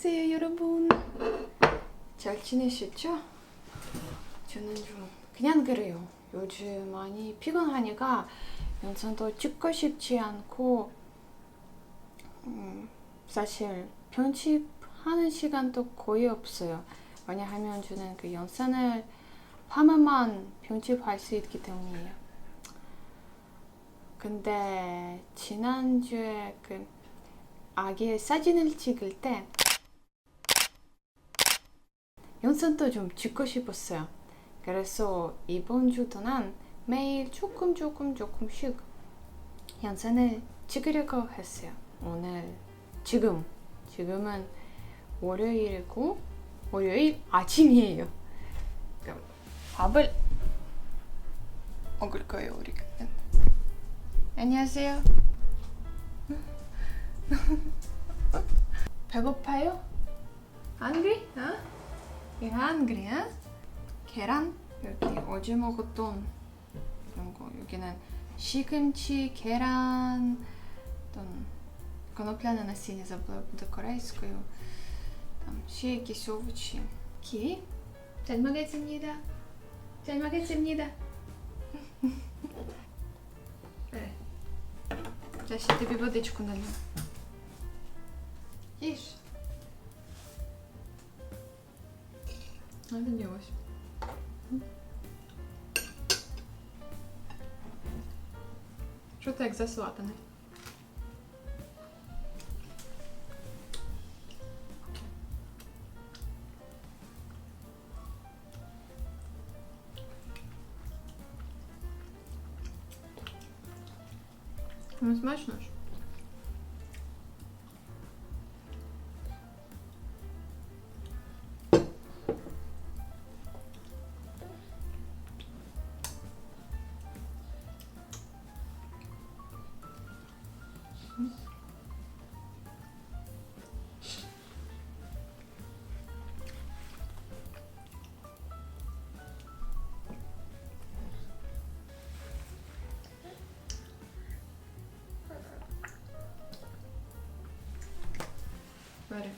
안녕하세요 여러분. 잘 지내셨죠? 저는 좀 그냥 그래요. 요즘 많이 피곤하니까 영상도 찍고 싶지 않고 음, 사실 편집하는 시간도 거의 없어요. 왜냐하면 저는 그 영상을 화면만 편집할 수 있기 때문이에요. 근데 지난주에 그 아기의 사진을 찍을 때 영상도 좀 찍고 싶었어요. 그래서 이번 주 동안 매일 조금 조금 조금씩 영상을 찍으려고 했어요. 오늘 지금 지금은 월요일이고 월요일 아침이에요. 그럼 밥을 먹을 거예요 우리가. 안녕하세요. 배고파요? hungry? 어? You hungry? 어? 계란 여기 어제 먹었던 이런 거 여기는 시금치, 계란, там конопляне насіння забула буде корейською. Там ще якісь овочі. Кі? 잘 먹겠습니다. 잘 먹겠습니다. 그래. 자식 тобі водичку налью. Їж. Надо делать. Що ти як заслатаний? Ну, смачно ж. Бери.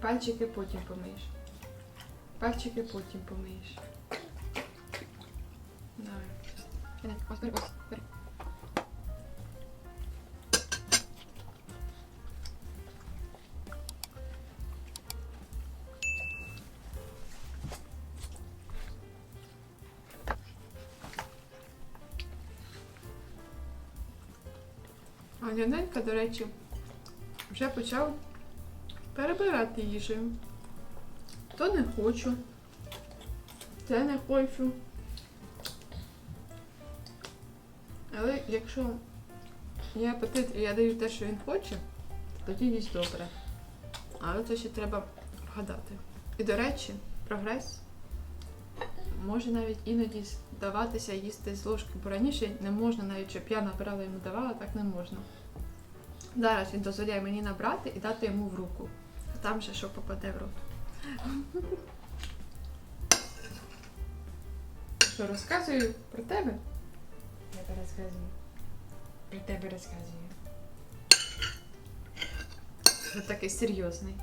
Пальчики потім помиєш. Пальчики потім помиєш. Давай. Ось, Ось, ось, А до речі, вже почав перебирати їжу. То не хочу, це не хочу. Але якщо є апетит і я даю те, що він хоче, то тоді їсть добре. Але це ще треба вгадати. І до речі, прогрес може навіть іноді здаватися їсти з ложки, бо раніше не можна, навіть щоб я набирала йому давала, так не можна. Зараз він дозволяє мені набрати і дати йому в руку. А там же що попаде в рот. Що розказую про тебе? Я розказую. Про тебе розказую. Ось такий серйозний.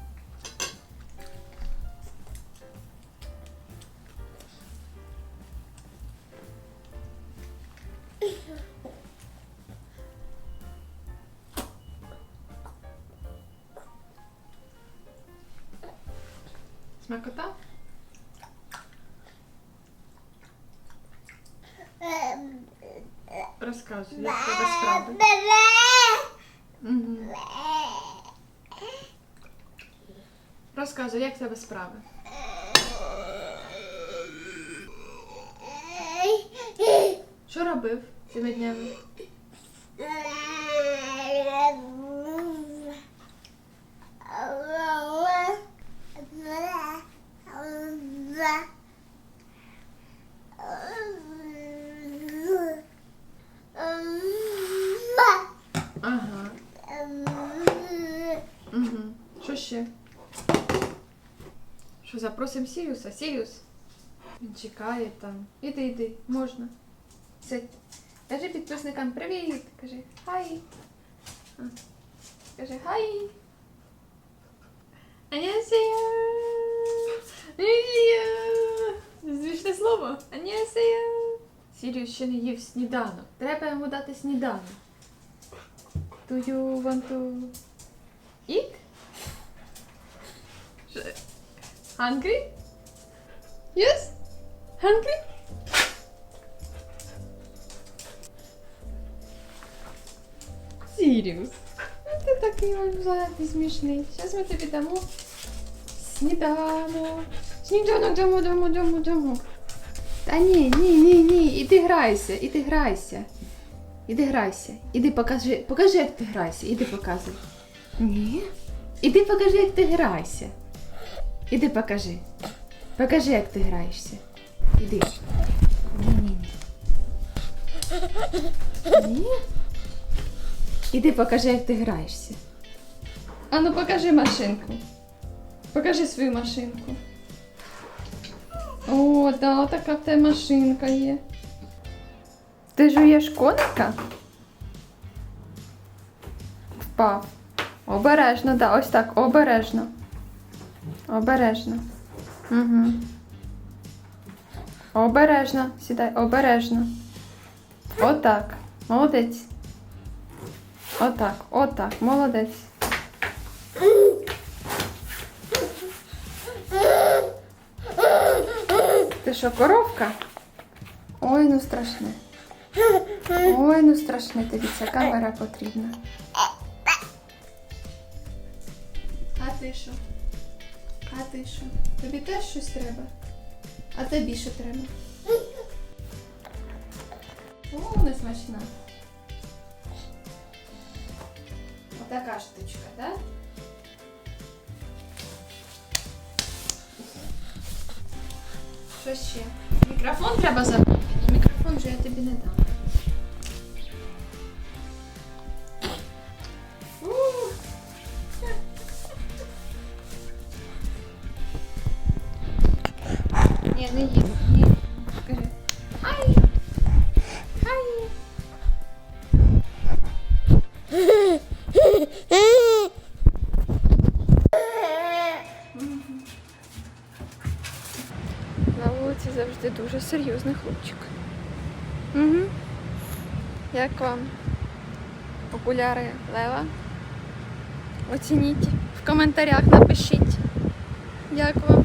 Смакота? Розказуй, як тебе справи. Мгм. Розказуй, як тебе справи. Що робив цими днями? Що запросимо Сіріуса? Сіріус? Він чекає там. Іди, іди, можна. Сядь. Кажи підписникам привіт. Кажи хай. А. Скажи хай. Аньясею. Звичне слово. Аньясею. Сіріус ще не їв сніданок. Треба йому дати сніданок. Do you want to eat? Hungry? Yes? Hungry? Сіріус. Ну ти такий вважати смішний. Зараз ми тобі дамо сніданок. Сніданок дамо, дамо, дамо, дамо. Та ні, ні, ні, ні, іди грайся, іди грайся. Іди грайся. Іди покажи, покажи, як ти грайся, іди показуй. Ні. Іди покажи, як ти грайся. Іди покажи. Покажи, як ти граєшся. Іди. Ні, ні, ні. Ні. Іди покажи, як ти граєшся. Ану, покажи машинку. Покажи свою машинку. О, да, така в тебе машинка є. Ти жуєш коника? Впав. Обережно, да, ось так, обережно. Обережно. Угу. Обережно, сідай, обережно. Отак. Молодець. Отак, отак, молодець. Ти що, коровка? Ой, ну страшне. Ой, ну страшне тобі ця камера потрібна. А ти що? А ти що? Тобі теж щось треба? А тобі що треба? О, не смачна. Отака штучка, так? Що ще? Мікрофон треба забрати. Мікрофон же я тобі не дам. Ні, не їм. Ні. Скажи. Хай. Хай. На вулиці завжди дуже серйозний хлопчик. Угу. Як вам окуляри Лева? Оцініть. В коментарях напишіть. Як вам?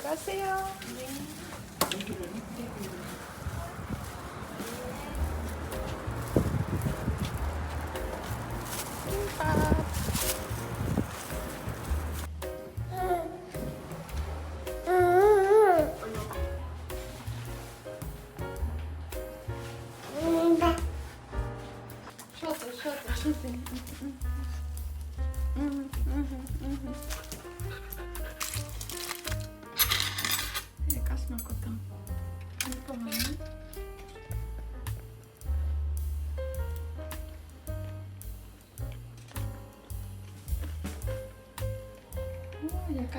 들어가세요. 김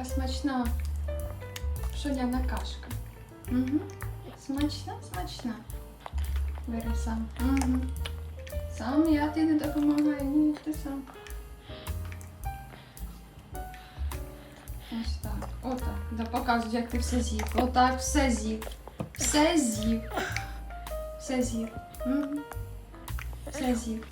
О, яка смачна пшоняна кашка. Угу. Смачна, смачна. Бери сам. Угу. Сам я ти не допомагаю, ні, ти сам. Ось так. Отак. Да показуй, як ти все з'їв. Отак, все з'їв. Все з'їв. Все з'їв. Угу. Все з'їв.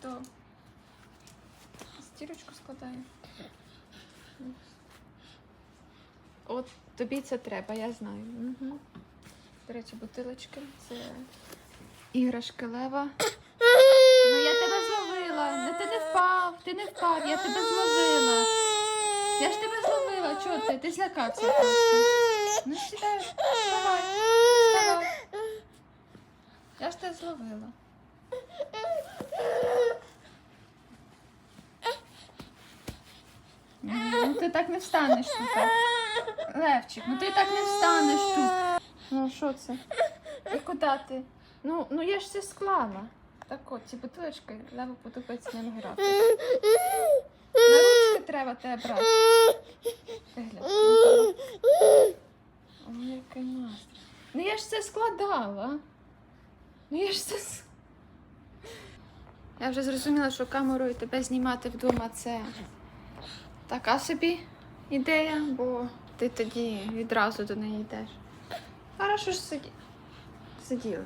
То стірочку складаю. От тобі це треба, я знаю. Угу. До речі, бутилочки. Це іграшки лева. Ну я тебе зловила. Не ти не впав, ти не впав, я тебе зловила. Я ж тебе зловила, чого ти? Ти злякався просто. Ну сідай, вставай, вставай. Я ж тебе зловила. Ну ти так не встанеш тут. Левчик, ну ти так не встанеш тут. Ну що це? І куди ти? Ну, ну я ж це склала. Так от, ці бутилочки лево подобається ним грати. На ручки треба тебе брати. Ти глянь. Ой, який настрій. Ну я ж це складала. Ну я ж це. с- Я вже зрозуміла, що камерою тебе знімати вдома це така собі ідея, бо ти тоді відразу до неї йдеш. Хорошо ж сиді... сиділи.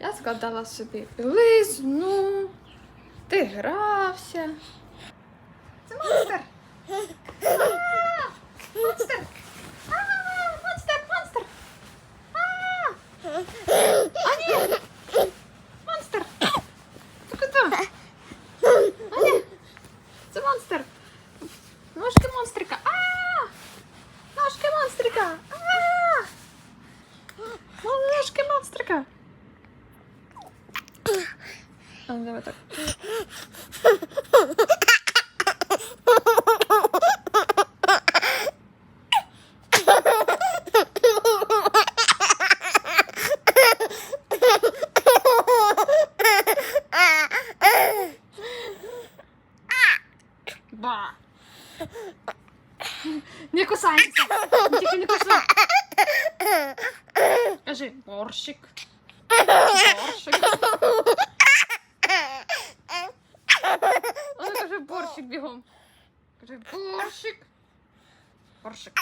Я складала собі білизну, ти грався. Це монстр! А, Монстр! А, монстрика! А! Ножки монстрика! А, ну, давай Не кусайся. Тільки не кусай. Кажи борщик. Борщик. А ну борщик бігом. Кажи борщик. Борщик.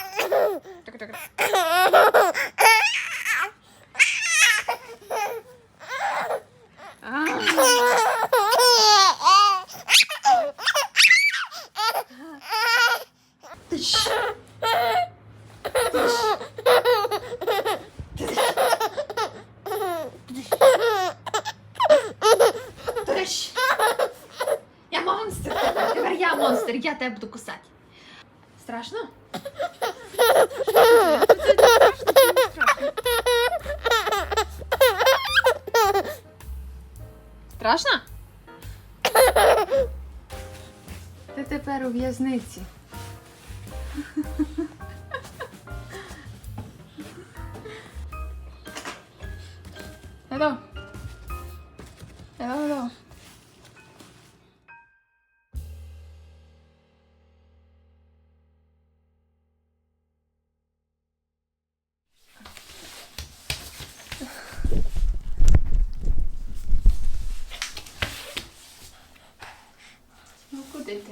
Так, так. А. Тиш. Тиш. Тиш. Я монстр. Тепер я монстр, я тебе буду кусати. Страшно? Страшно? Ти тепер у в'язниці. Hello. Hello, hello. Ну куди ти